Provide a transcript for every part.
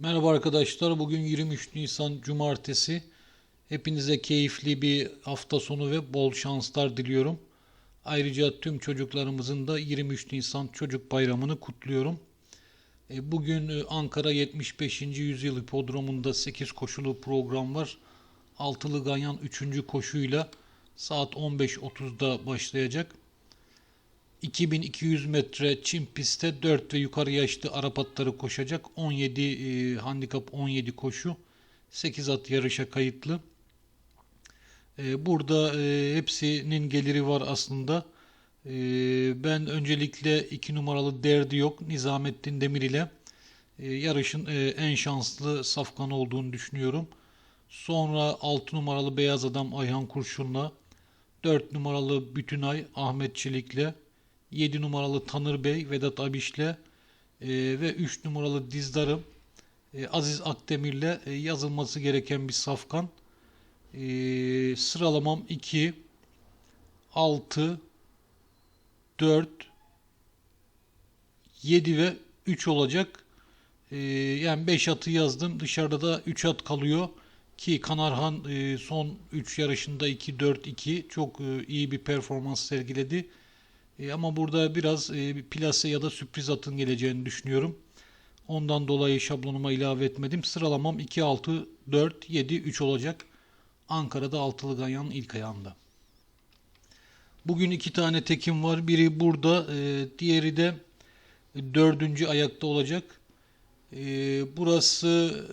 Merhaba arkadaşlar. Bugün 23 Nisan Cumartesi. Hepinize keyifli bir hafta sonu ve bol şanslar diliyorum. Ayrıca tüm çocuklarımızın da 23 Nisan Çocuk Bayramı'nı kutluyorum. E, Bugün e, Ankara 75. Yüzyıl Hipodromu'nda 8 koşulu program var. Altılı Ganyan 3. koşuyla saat 15.30'da başlayacak. 2200 metre çim pistte 4 ve yukarı yaşlı Arap atları koşacak. 17 e, handikap 17 koşu. 8 at yarışa kayıtlı. E, burada e, hepsinin geliri var aslında. E, ben öncelikle 2 numaralı derdi yok Nizamettin Demir ile e, yarışın e, en şanslı safkan olduğunu düşünüyorum. Sonra 6 numaralı Beyaz Adam Ayhan Kurşun'la 4 numaralı Bütünay Ahmet Çelik'le 7 numaralı Tanır Bey Vedat Abiş'le e, ve 3 numaralı Dizdarım e, Aziz Akdemir'le e, yazılması gereken bir safkan. E, sıralamam 2 6 4 7 ve 3 olacak. E, yani 5 atı yazdım. Dışarıda da 3 at kalıyor. Ki Kanarhan e, son 3 yarışında 2-4-2 çok e, iyi bir performans sergiledi. E, ama burada biraz e, plase ya da sürpriz atın geleceğini düşünüyorum. Ondan dolayı şablonuma ilave etmedim. Sıralamam 2, 6, 4, 7, 3 olacak. Ankara'da altılı ganyanın ilk ayağında. Bugün iki tane tekim var. Biri burada, e, diğeri de dördüncü ayakta olacak. E, burası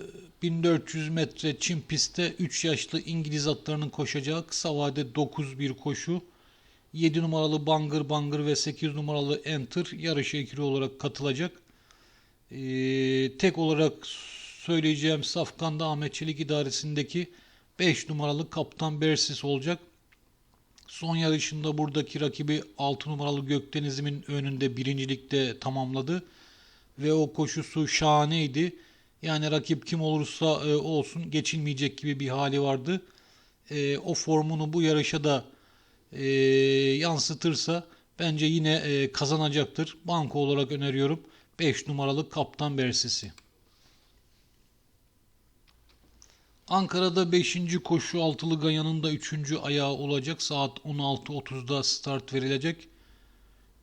1400 metre çim pistte 3 yaşlı İngiliz atlarının koşacağı kısa vade 9 bir koşu. 7 numaralı Bangır Bangır ve 8 numaralı Enter yarışa ikili olarak katılacak. Ee, tek olarak söyleyeceğim Safkan'da Ahmet Çelik idaresindeki 5 numaralı Kaptan Bersis olacak. Son yarışında buradaki rakibi 6 numaralı Gökdeniz'imin önünde birincilikte tamamladı. Ve o koşusu şahaneydi. Yani rakip kim olursa e, olsun geçilmeyecek gibi bir hali vardı. E, o formunu bu yarışa da e, yansıtırsa bence yine e, kazanacaktır. Banko olarak öneriyorum. 5 numaralı Kaptan Bersisi. Ankara'da 5. koşu altılı Gaya'nın da 3. ayağı olacak. Saat 16.30'da start verilecek.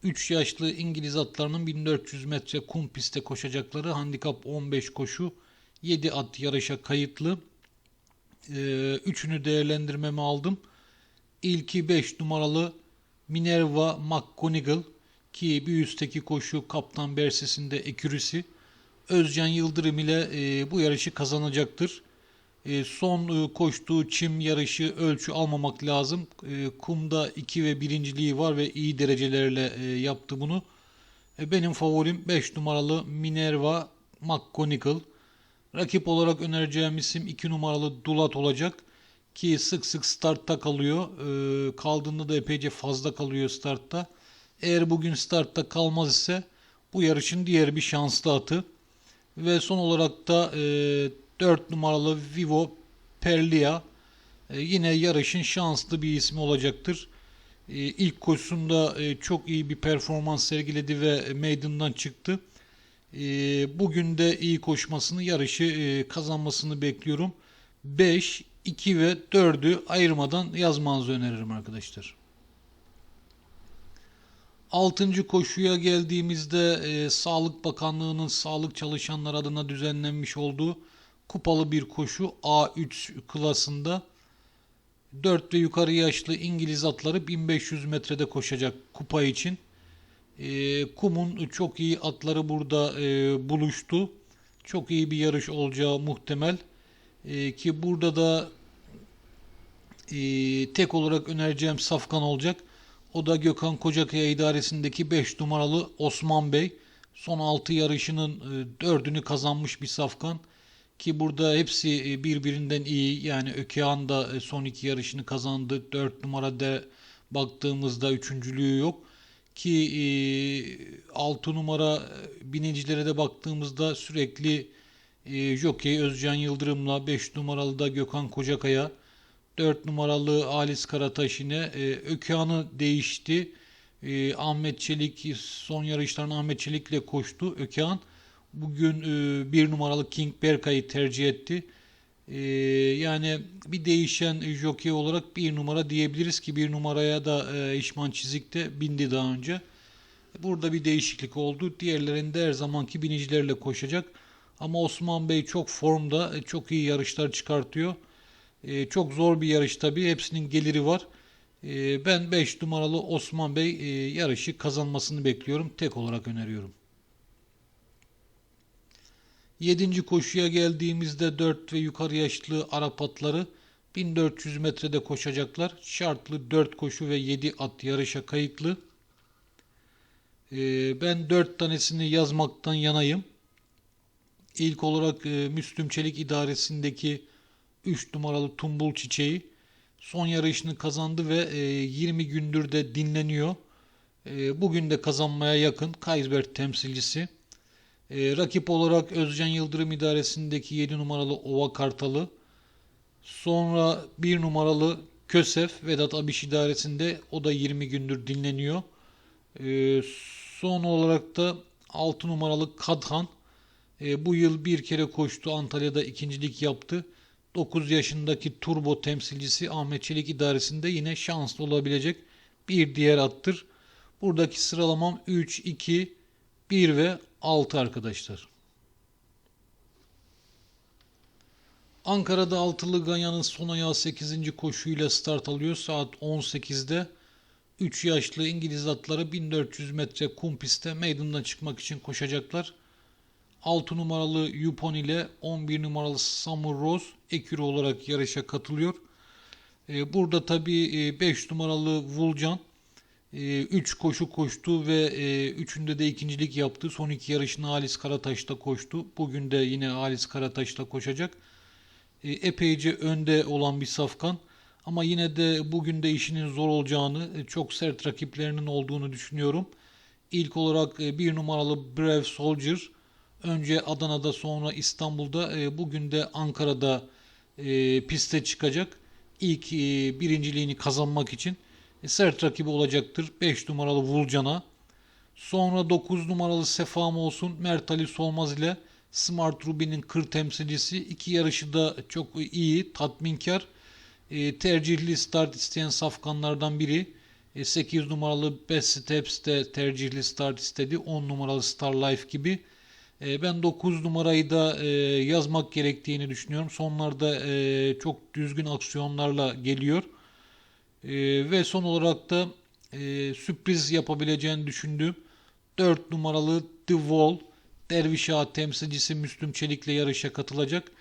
3 yaşlı İngiliz atlarının 1400 metre kum pistte koşacakları handikap 15 koşu 7 at yarışa kayıtlı. Ee, üçünü değerlendirmeme aldım. İlki 5 numaralı Minerva McGonigal ki bir üstteki koşu Kaptan Berses'inde ekürüsü. Özcan Yıldırım ile e, bu yarışı kazanacaktır. E, son e, koştuğu çim yarışı ölçü almamak lazım. E, kumda 2 ve birinciliği var ve iyi derecelerle e, yaptı bunu. E, benim favorim 5 numaralı Minerva McGonigal. Rakip olarak önereceğim isim 2 numaralı Dulat olacak ki sık sık startta kalıyor. E, kaldığında da epeyce fazla kalıyor startta. Eğer bugün startta kalmaz ise bu yarışın diğer bir şanslı atı. Ve son olarak da e, 4 numaralı Vivo Perlia e, yine yarışın şanslı bir ismi olacaktır. E, ilk koşusunda e, çok iyi bir performans sergiledi ve meydandan çıktı. E, bugün de iyi koşmasını, yarışı e, kazanmasını bekliyorum. 5, 2 ve 4'ü ayırmadan yazmanızı öneririm arkadaşlar. 6. koşuya geldiğimizde e, Sağlık Bakanlığı'nın sağlık çalışanlar adına düzenlenmiş olduğu kupalı bir koşu A3 klasında 4 ve yukarı yaşlı İngiliz atları 1500 metrede koşacak kupa için. E, kumun çok iyi atları burada e, buluştu. Çok iyi bir yarış olacağı muhtemel. E, ki burada da e, tek olarak önereceğim safkan olacak. O da Gökhan Kocakaya idaresindeki 5 numaralı Osman Bey. Son 6 yarışının 4'ünü kazanmış bir safkan. Ki burada hepsi e, birbirinden iyi. Yani Ökehan da e, son 2 yarışını kazandı. 4 numarada baktığımızda üçüncülüğü yok. Ki 6 numara binicilere de baktığımızda sürekli Jockey Özcan Yıldırım'la 5 numaralı da Gökhan Kocakaya 4 numaralı Alis Karataş yine e, Ökehan'ı değişti. E, Ahmet Çelik son yarışlarını Ahmet Çelik'le koştu. Ökehan bugün e, bir numaralı King Berkay'ı tercih etti. E, yani bir değişen jockey olarak bir numara diyebiliriz ki bir numaraya da e, İşman Çizik de bindi daha önce. Burada bir değişiklik oldu. Diğerlerinde her zamanki binicilerle koşacak. Ama Osman Bey çok formda, e, çok iyi yarışlar çıkartıyor. E, çok zor bir yarış tabii. Hepsinin geliri var. E, ben 5 numaralı Osman Bey e, yarışı kazanmasını bekliyorum. Tek olarak öneriyorum. 7. koşuya geldiğimizde 4 ve yukarı yaşlı Arap atları 1400 metrede koşacaklar. Şartlı 4 koşu ve 7 at yarışa kayıtlı. Ee, ben 4 tanesini yazmaktan yanayım. İlk olarak e, Müslüm Çelik idaresindeki 3 numaralı Tumbul Çiçeği son yarışını kazandı ve e, 20 gündür de dinleniyor. E, bugün de kazanmaya yakın Kaysberg temsilcisi. E, rakip olarak Özcan Yıldırım idaresindeki 7 numaralı Ova Kartalı. Sonra 1 numaralı Kösef Vedat Abiş idaresinde o da 20 gündür dinleniyor. E, son olarak da 6 numaralı Kadhan e, bu yıl bir kere koştu. Antalya'da ikincilik yaptı. 9 yaşındaki turbo temsilcisi Ahmet Çelik idaresinde yine şanslı olabilecek bir diğer attır. Buradaki sıralamam 3, 2, 1 ve 6 arkadaşlar. Ankara'da altılı Ganyan'ın son ayağı 8. koşuyla start alıyor. Saat 18'de 3 yaşlı İngiliz atları 1400 metre kum pistte meydandan çıkmak için koşacaklar. 6 numaralı Yupon ile 11 numaralı Summer Rose ekürü olarak yarışa katılıyor. Ee, burada tabi 5 numaralı Vulcan 3 koşu koştu ve 3'ünde de ikincilik yaptı. Son iki yarışını Halis Karataş'ta koştu. Bugün de yine Halis Karataş'ta koşacak. E, epeyce önde olan bir safkan. Ama yine de bugün de işinin zor olacağını, e, çok sert rakiplerinin olduğunu düşünüyorum. İlk olarak e, bir numaralı Brave Soldier önce Adana'da sonra İstanbul'da e, bugün de Ankara'da e, piste çıkacak. İlk e, birinciliğini kazanmak için e, sert rakibi olacaktır. 5 numaralı Vulcan'a. Sonra 9 numaralı Sefam olsun Mert Ali Solmaz ile Smart Ruby'nin kır temsilcisi. iki yarışı da çok iyi, tatminkar. E, tercihli start isteyen safkanlardan biri. E, 8 numaralı Best Steps de tercihli start istedi. 10 numaralı Star Life gibi. E, ben 9 numarayı da e, yazmak gerektiğini düşünüyorum. Sonlarda e, çok düzgün aksiyonlarla geliyor. E, ve son olarak da e, sürpriz yapabileceğini düşündüğüm 4 numaralı The Wall Derviş Ağa temsilcisi Müslüm Çelik'le yarışa katılacak.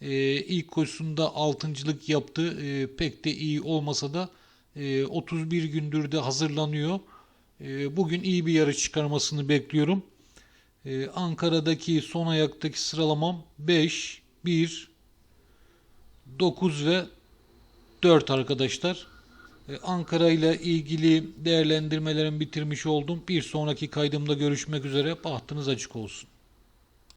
E, ilk koşusunda altıncılık yaptı. Pek de iyi olmasa da e, 31 gündür de hazırlanıyor. Bugün iyi bir yarış çıkarmasını bekliyorum. E, Ankara'daki son ayaktaki sıralamam 5, 1, 9 ve 4 arkadaşlar. E, Ankara ile ilgili değerlendirmelerimi bitirmiş oldum. Bir sonraki kaydımda görüşmek üzere. Bahtınız açık olsun.